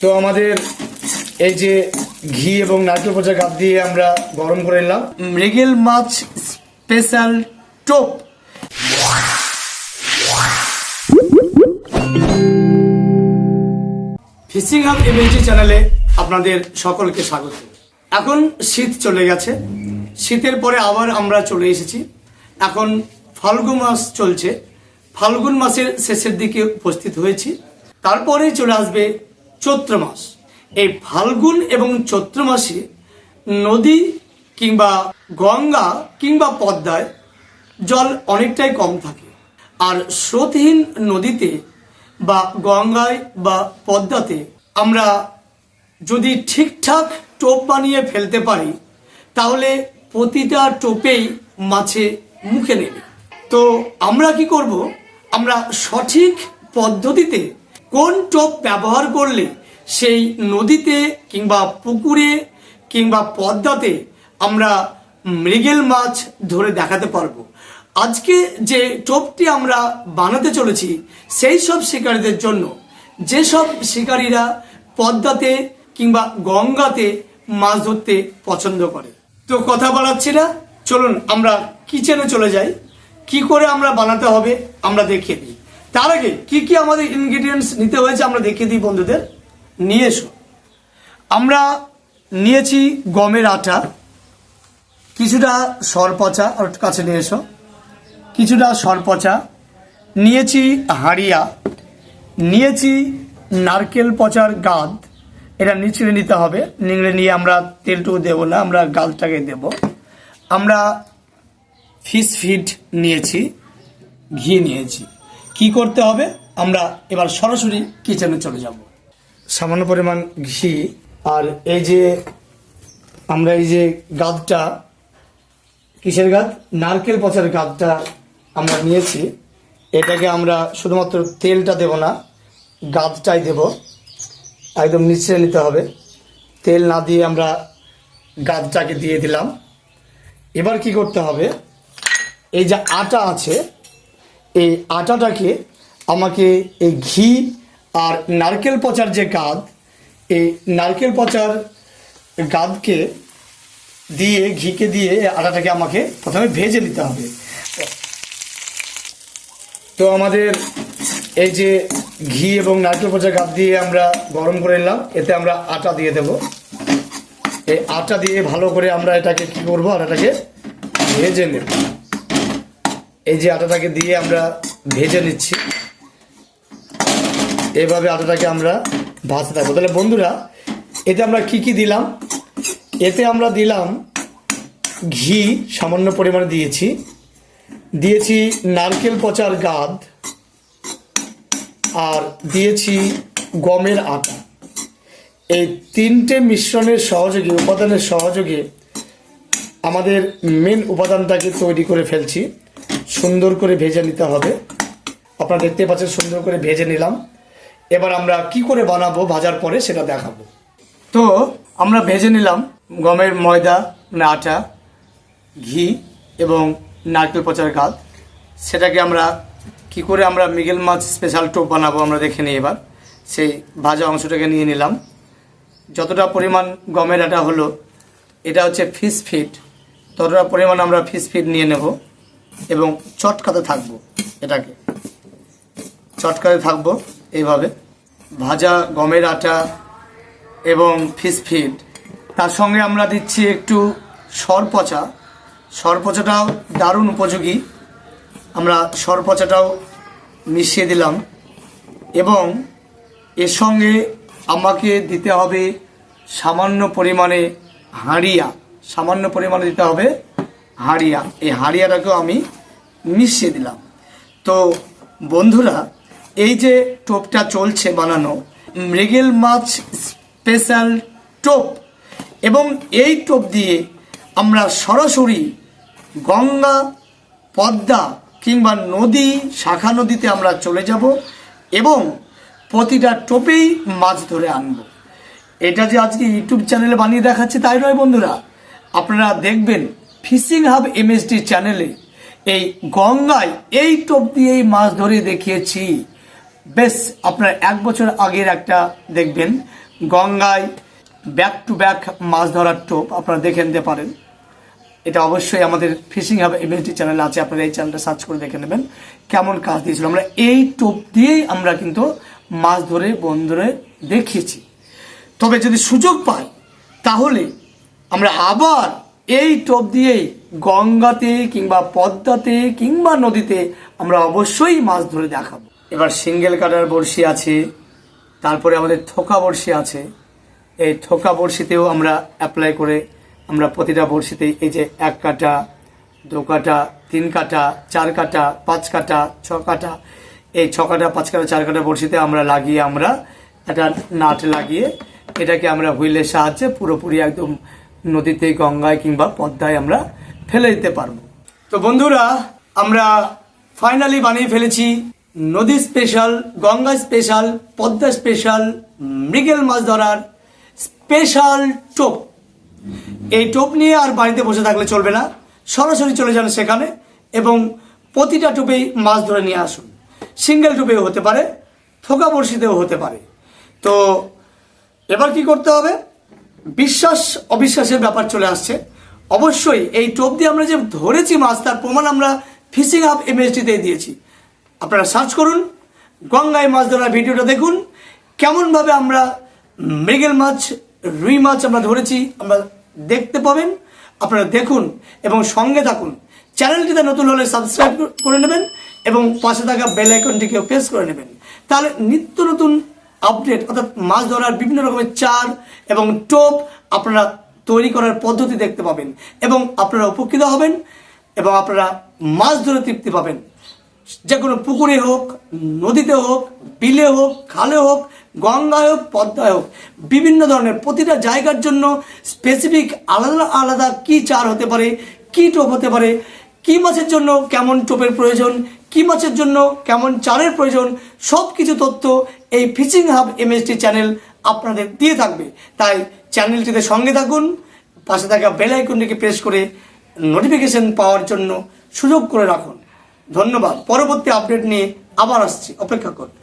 তো আমাদের এই যে ঘি এবং নারকেল পচা গাপ দিয়ে আমরা গরম করে নিলাম। মৃগেল মাছ স্পেশাল টোপ। ফিশিং হাব এমএনজি চ্যানেলে আপনাদের সকলকে স্বাগত। এখন শীত চলে গেছে। শীতের পরে আবার আমরা চলে এসেছি। এখন ফাল্গু মাস চলছে। ফাল্গুন মাসের শেষের দিকে উপস্থিত হয়েছি। তারপরে চলে আসবে চৈত্র মাস। এই ফাল্গুন এবং চৈত্র মাসে নদী কিংবা গঙ্গা কিংবা পদ্মায় জল অনেকটাই কম থাকে। আর স্রোতহীন নদীতে বা গঙ্গায় বা পদ্মাতে আমরা যদি ঠিকঠাক টোপ বানিয়ে ফেলতে পারি, তাহলে প্রতিটা টোপেই মাছে মুখে নেবে। তো আমরা কি করব? আমরা সঠিক পদ্ধতিতে কোন টোপ ব্যবহার করলে সেই নদীতে কিংবা পুকুরে কিংবা পদ্মাতে আমরা মৃগেল মাছ ধরে দেখাতে পারব। আজকে যে টোপটি আমরা বানাতে চলেছি, সেই সব শিকারীদের জন্য যেসব শিকারীরা পদ্মাতে কিংবা গঙ্গাতে মাছ ধরতে পছন্দ করে। তো কথা বাড়াচ্ছি না, চলুন আমরা কিচেনে চলে যাই। কি করে আমরা বানাতে হবে, আমরা দেখিয়ে দিই। তার আগে কি কি আমাদের ইনগ্রিডিয়েন্টস নিতে হয়েছে আমরা দেখিয়ে দিই বন্ধুদের? নিয়ে এসো। আমরা নিয়েছি গমের আটা, কিছুটা সরপচা একটু কাছে নিয়ে এসো। কিছুটা সরপচা, নিয়েছি হাড়িয়া, নিয়েছি নারকেল পচার গাদ। এটা নিচড়ে নিতে হবে, নিংড়ে নিয়ে আমরা তেলটুকু দেবো না, আমরা গাদটাকে দেব। আমরা ফিশ ফিড নিয়েছি, ঘি নিয়েছি। কি করতে হবে? আমরা এবার সরাসরি কিচেনে চলে যাব। সামান্য পরিমাণ ঘি আর এই যে আমরা এই যে গাদটা, কিসের গাদ? নারকেল পচার গাদটা আমরা নিয়েছি। এটাকে আমরা শুধুমাত্র তেলটা দেব না, গাদটাই দেব। একদম নিচে নিতে হবে। তেল না দিয়ে আমরা গাদটাকে দিয়ে দিলাম। এবার কি করতে হবে? এই যে আটা আছে, এই আটাটাকে আমাকে এই ঘি আর নারকেল পচার যে গাদ, এই নারকেল পচার গাদকে দিয়ে, ঘিকে দিয়ে আটাটাকে আমাকে প্রথমে ভেজে নিতে হবে। তো আমাদের এই যে ঘি এবং নারকেল পচা গাদ দিয়ে আমরা গরম করে নিলাম, এতে আমরা আটা দিয়ে দেব। এই আটা দিয়ে ভালো করে আমরা এটাকে কি করব? আটাটাকে ভেজে নেব। এই যে আটাটাকে দিয়ে আমরা ভেজে নিচ্ছি। এভাবে আটাটাকে আমরা ভাজতে থাকব। তাহলে বন্ধুরা, এতে আমরা কি কি দিলাম? এতে আমরা দিলাম ঘি, সামান্য পরিমাণে দিয়েছি। দিয়েছি নারকেল পচার গাদ আর দিয়েছি গমের আটা। এই তিনটে মিশ্রণের সহযোগে, উপাদানের সহযোগে আমাদের মেন উপাদানটাকে তৈরি করে ফেলছি। সুন্দর করে ভেজে নিতে হবে। আপনারা দেখতে পাচ্ছেন সুন্দর করে ভেজে নিলাম। এবার আমরা কি করে বানাবো ভাজার পরে সেটা দেখাবো। তো, আমরা ভেজে নিলাম গমের ময়দা মানে আটা, ঘি এবং নারকেল পচার গাদ সেটাকে আমরা কি করে আমরা মিগেল মাছ স্পেশাল টোপ বানাবো আমরা দেখে নিই এবার। সেই ভাজা অংশটাকে নিয়ে নিলাম। যতটা পরিমাণ গমের আটা হলো, এটা হচ্ছে ফিশ ফিট ততটা পরিমাণ আমরা ফিশ ফিট নিয়ে নেব। এবং চটকাতে থাকব এটাকে। চটকাতে থাকব এইভাবে। ভাজা গমের আটা এবং ফিশ ফিড। তার সঙ্গে আমরা দিচ্ছি একটু সরপচা। সরপচাটাও দারুণ উপযোগী। আমরা সরপচাটাও মিশিয়ে দিলাম। এবং এর সঙ্গে আমাকে দিতে হবে সামান্য পরিমাণে হাঁড়িয়া। সামান্য পরিমাণে দিতে হবে হাঁড়িয়া, এই হাড়িয়াটাকেও আমি মিশিয়ে দিলাম। তো বন্ধুরা, এই যে টোপটা চলছে বানানো, মৃগেল মাছ স্পেশাল টোপ, এবং এই টোপ দিয়ে আমরা সরাসরি গঙ্গা, পদ্মা কিংবা নদী, শাখা নদীতে আমরা চলে যাব এবং প্রতিটা টোপেই মাছ ধরে আনব। এটা যে আজকে ইউটিউব চ্যানেলে বানিয়ে দেখাচ্ছে তাই নয় বন্ধুরা। আপনারা দেখবেন ফিশিং হাব এমএসডি চ্যানেলে এই গঙ্গায় এই টোপ দিয়েই মাছ ধরে দেখিয়েছি। বেশ, আপনার এক বছর আগের একটা দেখবেন, গঙ্গায় ব্যাক টু ব্যাক মাছ ধরার টোপ আপনারা দেখে নিতে পারেন। এটা অবশ্যই আমাদের ফিশিং হাব ইমেজটি চ্যানেল আছে, আপনারা এই চ্যানেলটা সার্চ করে দেখে নেবেন, কেমন কাজ দিয়েছিল। আমরা এই টোপ দিয়েই আমরা কিন্তু মাছ ধরে বন্ধুরে দেখিয়েছি। তবে যদি সুযোগ পাই, তাহলে আমরা আবার এই টোপ দিয়েই, গঙ্গাতে কিংবা পদ্মাতে কিংবা নদীতে আমরা অবশ্যই মাছ ধরে দেখাবো। এবার সিঙ্গেল কাটার বড়শি আছে, তারপরে আমাদের থোকা বড়শি আছে। এই থোকা বড়শিতেও আমরা অ্যাপ্লাই করে আমরা প্রতিটা বড়শিতে এই যে এক কাটা, দু কাটা, তিন কাটা, চার কাটা, পাঁচ কাটা, ছ কাটা, এই ছ কাটা, পাঁচ কাটা, চার কাটা বড়শিতে আমরা লাগিয়ে আমরা একটা নাট লাগিয়ে এটাকে আমরা হুইলের সাহায্যে পুরোপুরি একদম নদীতে, গঙ্গায় কিংবা পদ্মায় আমরা ফেলে দিতে পারব। তো বন্ধুরা, আমরা ফাইনালি বানিয়ে ফেলেছি নদী special Ganga special Padma special মৃগেল মাছ ধরার স্পেশাল টোপ। এই টোপ নিয়ে আর বাড়িতে বসে থাকলে চলবে না। সরাসরি চলে যান সেখানে এবং প্রতিটা টোপেই মাছ ধরে নিয়ে আসুন। সিঙ্গেল টোপেও হতে পারে, থোকা বড়শিতেও হতে পারে। তো এবার কি করতে হবে? বিশ্বাস, অবিশ্বাসের ব্যাপার চলে আসছে। অবশ্যই এই টোপ দিয়ে আমরা যে ধরেছি মাছ, তার প্রমাণ আমরা ফিশিং আপ এমএসডিতে দিয়েছি। আপনারা সার্চ করুন, গঙ্গায় মাছ ধরার ভিডিওটা দেখুন, কেমনভাবে আমরা মৃগেল মাছ, রুই মাছ আমরা ধরেছি, আমরা দেখতে পাবেন। আপনারা দেখুন এবং সঙ্গে থাকুন। চ্যানেলটিতে নতুন হলে সাবস্ক্রাইব করে নেবেন এবং পাশে থাকা বেল আইকনটিকেও প্রেস করে নেবেন। তাহলে নিত্য নতুন আপডেট অর্থাৎ মাছ ধরার বিভিন্ন রকমের চার এবং টোপ আপনারা তৈরি করার পদ্ধতি দেখতে পাবেন এবং আপনারা উপকৃত হবেন এবং আপনারা মাছ ধরে তৃপ্তি পাবেন। যে কোনো পুকুরে হোক, নদীতে হোক, বিলে হোক, খালে হোক, গঙ্গায় হোক, পদ্মায় হোক, বিভিন্ন ধরনের প্রতিটা জায়গার জন্য স্পেসিফিক আলাদা আলাদা কি চার হতে পারে, কি টোপ হতে পারে, কি মাছের জন্য কেমন টোপের প্রয়োজন, কি মাছের জন্য কেমন চারের প্রয়োজন সব কিছু তথ্য এই ফিচিং হাব এমএসটি চ্যানেল আপনাদের দিয়ে থাকবে। তাই চ্যানেলটিতে সঙ্গে থাকুন, পাশে থাকা বেল আইকনটিকে প্রেস করে নোটিফিকেশন পাওয়ার জন্য সুযোগ করে রাখুন। ধন্যবাদ। পরবর্তী আপডেট নিয়ে আবার আসছি। অপেক্ষা করুন।